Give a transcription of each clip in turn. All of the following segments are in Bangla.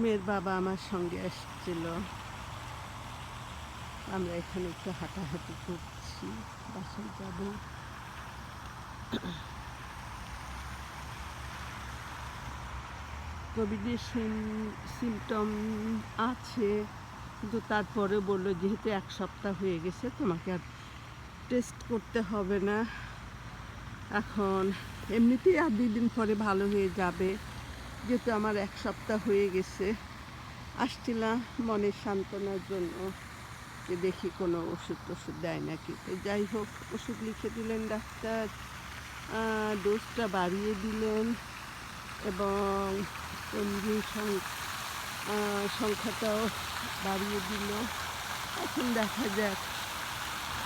মেয়ের বাবা আমার সঙ্গে এসেছিল। আমরা এখানে একটু হাঁটাহাঁটি করছি, বাসায় যাব। কোভিডের সিমটম আছে, কিন্তু তারপরে বলল, যেহেতু এক সপ্তাহ হয়ে গেছে, তোমাকে আর টেস্ট করতে হবে না। এখন এমনিতেই আর দুই দিন পরে ভালো হয়ে যাবে। যেহেতু আমার এক সপ্তাহ হয়ে গেছে, আসছিলাম মনের সান্ত্বনার জন্য যে দেখি কোনো ওষুধ টষুধ দেয় নাকি। তো যাই হোক, ওষুধ লিখে দিলেন ডাক্তার ডোজটা বাড়িয়ে দিলেন এবং এমনি সংখ্যাটাও বাড়িয়ে দিল। এখন দেখা যাক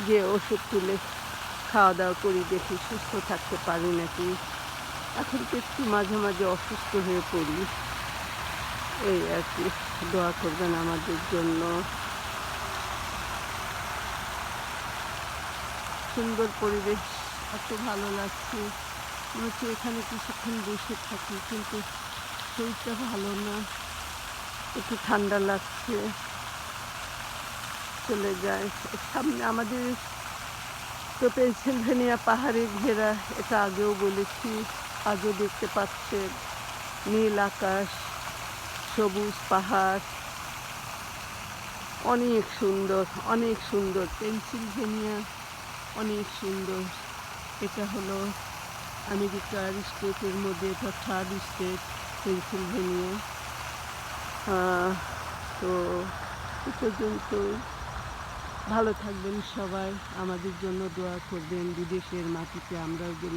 যে ওষুধ তুলে খাওয়া দাওয়া করি দেখি সুস্থ থাকতে পারি নাকি। এখন তো একটু মাঝে মাঝে অসুস্থ হয়ে পড়ি। এই আর কি, দোয়া করবেন আমাদের জন্য। সুন্দর পরিবেশ, এত ভালো লাগছে। মনে হচ্ছে এখানে কিছুক্ষণ বসে থাকি, কিন্তু শরীরটা ভালো না। একটু ঠান্ডা লাগছে। চলে যায়। সামনে আমাদের তো পেনসিলভেনিয়া পাহাড়ে ঘেরা, এটা আগেও বলেছি। আজও দেখতে পাচ্ছেন। নীল আকাশ, সবুজ পাহাড়। অনেক সুন্দর অনেক সুন্দর। পেনসিলভেনিয়া, অনেক সুন্দর। এটা হলো আমেরিকার স্টেটের মধ্যে এটা থার্ড স্টেট, পেনসিলভেনিয়া। তো এ পর্যন্ত ভালো থাকবেন সবাই। আমাদের জন্য দোয়া করবেন। বিদেশের মাটিতে আমরাও যেন